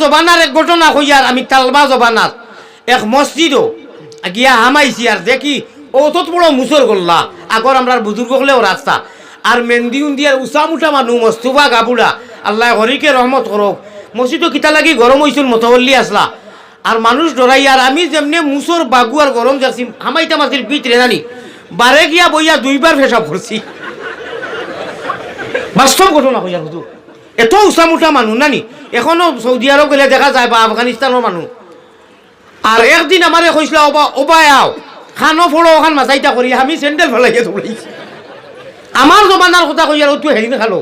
জবানার এক ঘটনা কইয়ার আমি তালবা জবানার এক মসজিদও গিয়া হামাইছি আর দেখি অতত বড় মুসর গল্লা। আগর আমরা বুজুর্গ হলেও রাস্তা আর মেন্দি উন্দিয়ার উষা মুঠা মানুষ মস্তুবা গাবুড়া আল্লাহ হরিকে রহমত করক মসজিদও কিতা লাগি গরম হইছিল মতবল্লি আসলা আর মানুষ ডরাই আর আমি যেমনি মুসর বাগু আর গরম যাচ্ছি হামাইতা মাসির ভিতরে জানি বারে গিয়া বইয়া দুইবার ফেসা পড়ছি বাস্তব ঘটনা হইয়া হুজুর এত উঁচা মানুষ নানি? এখনও সৌদি আরব গেলে দেখা যায় বা আফগানিস্তানের মানুষ আর একদিন আমারে ওবা ওবাই আও খানো ফোড়ো ওখান মাথাইটা করি আমি স্যান্ডেল ফেলাইয়া দৌড়াইছি আমার জমানার কথা কই আর তুই হেৰি খালো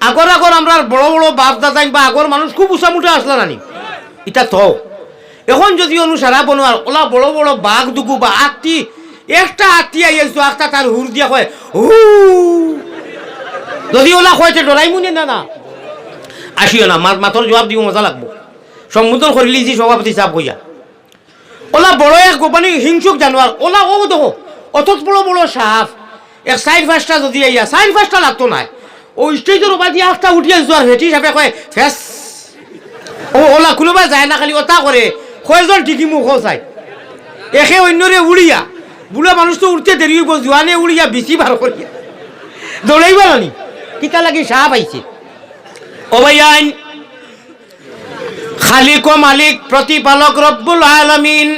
আগর আগর আমরা বড় বড় বাপ দাদাই বা আগর মানুষ খুব উঁচা মুঠা আসলা নানি। ইটা তো এখন যদি অনু সারা বনোয়ার ওলা বড় বড় বাঘ দুগু বা আত্মি একটা আত্মি আইছো একটা তার হুর দিয়া কয় হু। যদি ওলা কয়তে ডরাই মুনে না না আসিও না মাত মাতর জবাব দিব, মজা লাগবো। সম্বোধন করিলি যে সভাপতি সাহেব কইয়া। ওলা বড় এক গোপানি হিংসুক জানোয়ার, ওলা ও দেখো অত বড় বড় সাপ। এক সাইড ফার্স্টটা যদি আইয়া সাইড ফার্স্টটা লাগতো নাই। ও স্টেজের ওপর দিয়ে একটা উঠি আনছো আর হেঁটি হিসাবে কয় ফেস ও ওলা কোনোবা যায় না, খালি ওটা করে কয়জন টিকি মুখ চাই। একে অন্যরে উড়িয়া বুড়া মানুষ তো উঠতে দেরি হইব জোয়ানে উড়িয়া বেশি ভালো করিয়া দৌড়াইব নানি টিকা লাগি সাপ আইছে ও আইন খালিক ও মালিক, প্রতিপালক রব্বুল আলামিন,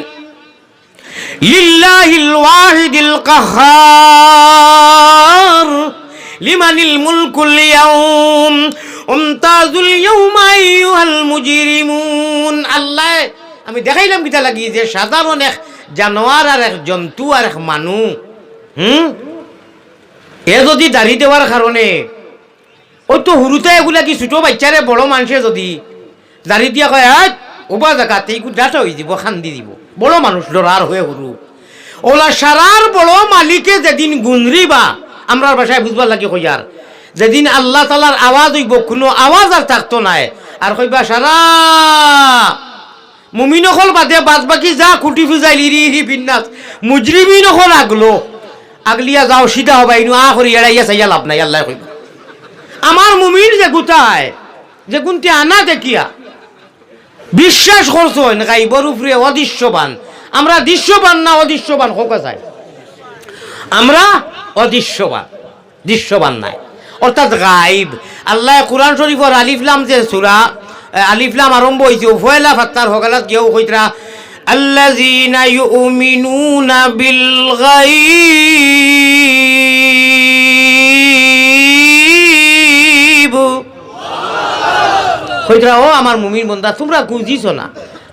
লিল্লাহিল ওয়াহিদিল কাহার, লিমানিল মুলকুল ইয়াউম, উমতাজুল ইয়াউমা আইয়ুহাল মুজরিমুন। আল্লাহ, আমি দেখাইলাম কিটা লাগি যে সাধারণ এক জানোয়ার আর এক জন্তু আর এক মানুষ হুম? এ যদি দাড়ি দেওয়ার কারণে ওই তো হুরুতে এগুলা কি ছোট বাচ্চারে বড় মানুষে যদি? দাড়ি দিয়া কয় আজ ওবা এইগু ডাটা হয়ে দিব, খান্দি দিব। বড় মানুষ ডরার হয়ে হুরু ওলা সারার বড় মালিকে যেদিন গুনরিবা আমরা বাসায় বুঝবার লাগে কইয়ার যেদিন আল্লাহ তালার আওয়াজ হইব, কোনো আওয়াজ আর থাকতো নাই। আর কইবা সারা মুমিনকল বাদে বাদ বাকি যা, খুঁটি ফুজাই লিরি হিরি বিন্যাস মুজরিমিনকল আগলো আগলিয়া যাও সিধা হবা, ইনু আ এড়াইয়া চাইয়া লাভ নাই, আল্লাহ কইবা। আমার মুমির যে গুতায় যে গুনতে আনা দেখিয়া বিশ্বাস করছো গাইবর উপরে অদৃশ্যবান আমরা দৃশ্যবান না অদৃশ্যবান হোক যায় আমরা অদৃশ্যবান দৃশ্যবান নাই অর্থাৎ গাইব আল্লাহ কোরআন শরীফর আলিফলাম যে সুরা আলিফলাম আরম্ভ হয়েছে উভয়লা ফাত্তার হকালাত কেউ কইতরা الذين يؤمنون بالغيب কইতরা ও আমার মুমির বন্ধা, তোমরা কুজিছ না।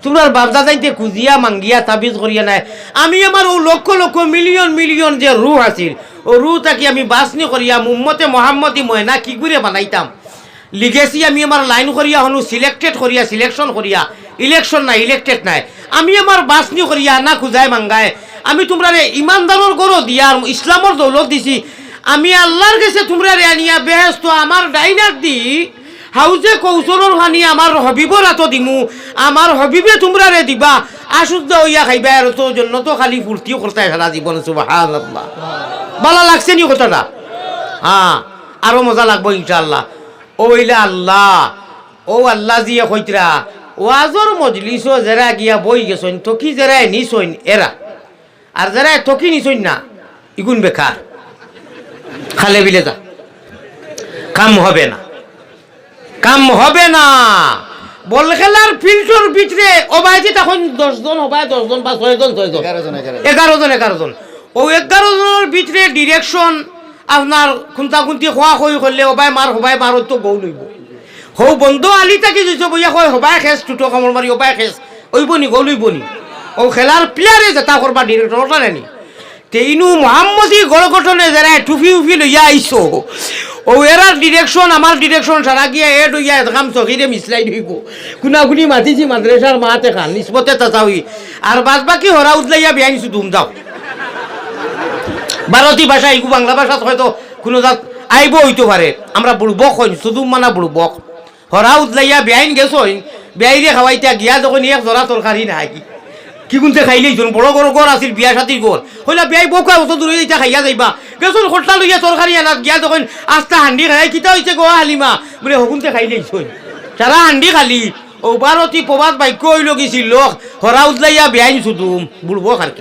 তোমরা বাপদা যাইতে কুজিয়া মাঙ্গিয়া তাবিজ করিয়া নাই। আমি আমার ও লক্ষ লক্ষ মিলিয়ন মিলিয়ন যে রু আছিল, ও রু তাকে আমি বাসনি করিয়া মুম্মতে মোহাম্মদি ময়না কি করে বানাইতাম। লিগেছি আমি আমার লাইন করিয়া হনু সিলেক্টেড করিয়া সিলেকশন করিয়া। ইলেকশন নাই ইলেক্টেড নাই। আমি আমার বাসনি করিয়া না খুঁজাই মাঙ্গায় আমি তোমরা রে ইমানদারর গরো দিয়া ইসলামর দৌলত দিছি। আমি আল্লাহর কাছে তোমরা রে আনিয়া, বেহেস্ত আমার ডাইনার দি হাউজে কৌশলর হানি আমার হবিবর হাতো দিমু। আমার হবিবে তোমরা রে দিবা। আশুদ্ধ হইয়া খাইবা আর তো জন্য তো খালি ফুর্তিও করতে সারা জীবন সুবহানাল্লাহ। ভালো লাগছে নি কথাটা হ্যাঁ আরও মজা লাগবো ইনশাআল্লাহ। ও ইলা আল্লাহ ও আল্লাহ জিয়া কইতরা ওয়াজর মজলিস যারা গিয়া বই গেছইন তকি যারা নিছইন এরা আর যারা তকি নিছইন না ইগুন বেকার খালে বিলে যা। কাম হবে না কাম হবে না। বল খেলার ফিল্ডর ভিতরে ওবাইতে তখন দশজন হবায় দশজন বা ছয়জন ছয়জন। এগারো জন এগারো জন ও এগারো জনের ভিতরে ডিরেকশন আপনার খুন্তা খুন্তি খোয়া খই করলে ওবাই মার হবাই মার তো গৌ লইব হৌ বন্ধু আলি তাকি দিছ বইয়া কয় হবাই খেস টুটো কামড় মারি ওবাই খেস ওইব নি গৌ লইব নি? ও খেলার প্লেয়ারে যেটা করবা ডিরেক্টর নেনি তেইনু মোহাম্মদী গড়গঠনে যারা টুফি উফি লইয়া আইছো ও এরা ডিরেকশন আমার ডিরেকশন সারা গিয়া এড হইয়া এদকাম চকিরে মিসলাই ধইব কুনাকুনি মাতিছি মাদ্রাসার মাতে খান, নিসবতে তাচাউই আর বাদ বাকি হরা উদলাইয়া বিয়াই নিছো, ধুম যাও ভারতী ভাষা ইগু বাংলা ভাষাত হয়তো কোনো জাত আইব হইতে পারে আমরা বুড়বক হইন শুধু মানা বুড়বক হরা উদলাইয়া বেআইন গেছ হইন বেআইরে খাওয়াইতা গিয়া যখন এক জরা তরকারি নাই। কি গুনতে খাইলেই চোন বড় বড় গড় আছিল, বিয়া সাথীর গড়। হইলা বিয়াই বকা অত দূরে যাইতা খাইয়া যাইবা। গেছুন খোটলা লইয়া তরকারি আনাত গিয়া যখন আস্তা হান্ডি খাই, কিতা হইছে গোয়া হালিমা বলে হকুনতে খাইলেই চোন সারা হান্ডি খালি। ও বারতি প্রবাদ বাক্য হইল গেছিল লোক হরা উজলাইয়া বেআইন শুধু বুড়বো আর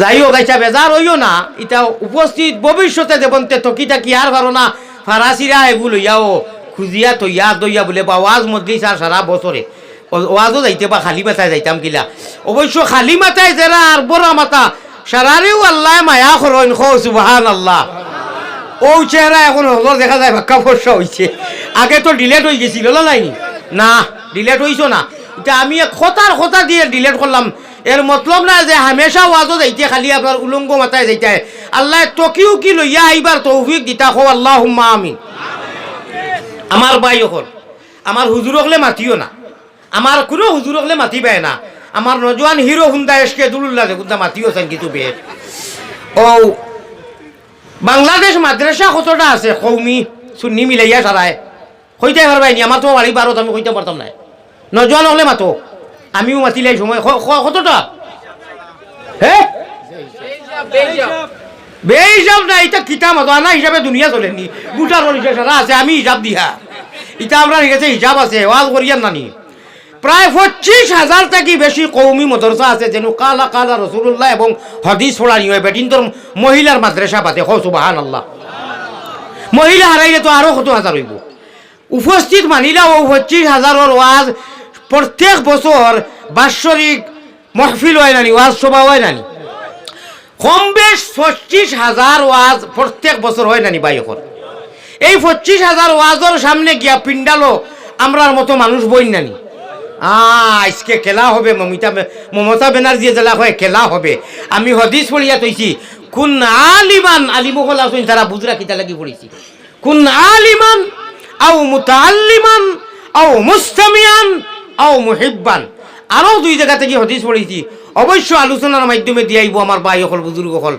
যাই হোক আইসা বেজার হইও না। এটা উপস্থিত ভবিষ্যতে দেবন্তে তকিটা কি আর পারো না ফারাসিরা এগুলো লইয়াও খুঁজিয়া, তৈয়া দইয়া বলে বা ওয়াজ মজলিস আর সারা বছরে ওয়াজও যাইতে বা খালি মাথায় যাইতাম কিলা অবশ্য খালি মাথায় যারা আর বড় মাথা, সারারেও আল্লাহ মায়া করেন খো সুবাহান আল্লাহ ও চেহারা এখন হজর দেখা যায় ভাক্কা ফর্সা হয়েছে আগে তো ডিলেট হয়ে গেছিল না নাইনি না ডিলেট হইছো না। এটা আমি খতার খতা দিয়ে ডিলেট করলাম। এর মতলব না যে হামেশা ওয়াজও যাইতে, খালি আপনার উলঙ্গ মাথায় যাইতে আল্লাহ তকিও কি লইয়া আইবার তৌফিক দিতা খো আল্লাহ আমিন। আমার ভাই হল আমার হুজুর হলে মাতিও না। আমার কোনো হুজুর হলে মাতিবে না। আমার নজওয়ান হিরো হুন্দা এসকে দুলুল্লাহ হুন্দা মাতিও চান কিন্তু বেশ ও বাংলাদেশ মাদ্রাসা কতটা আছে? কৌমি সুন্নি মিলাইয়া সারায় কইতে পারবাই নি আমার তো বাড়ি বারত আমি কইতে পারতাম না নজওয়ান হলে মাতো। আমিও মাতিলাই সময়। কতটা? হে? বে হিসাব না এটা কিতা মতো আনা হিসাবে দুনিয়া চলেনি গোটার পরিচয় সারা আছে, আমি হিসাব দিয়া এটা আমরা হিসাব আছে ওয়াজ করিয়ার নানি। প্রায় পঁচিশ হাজার থেকে বেশি কৌমি মদরসা আছে, যেন কালা কালা রসুল্লাহ এবং হদিস পড়ানি হয়। বেটিন্তর মহিলার মাদ্রাসা পাতে হো সুবাহান আল্লাহ মহিলা হারাইলে তো আরও কত হাজার হইব? উপস্থিত মানিলা ও পঁচিশ হাজারের ওয়াজ প্রত্যেক বছর বাৎসরিক মহফিল হয় নানি, ওয়াজ সভা হয় নানি। কম বেশ পঁচিশ হাজার ওয়াজ প্রত্যেক বছর হয় নানি এখন। এই পঁচিশ হাজার ওয়াজের সামনে গিয়া পিন্ডালো আমরার মতো মানুষ বই নানি। আজকে খেলা হবে, মমিতা মমতা ব্যানার্জি জেলা হয় খেলা হবে। আমি হদিস পড়িয়া তৈছি কোন আলিমান আলিমহল আসুন তারা বুজরা কিতা লাগি পড়েছি কোন আলিমান, আও মুতাল্লিমান আও মুস্তামিয়ান, আও মুহিব্বান। আরও দুই জায়গা থেকে হদিস পড়েছি অবশ্য আলোচনার মাধ্যমে দিয়াইব আমার ভাই হল বুজুর্গ হল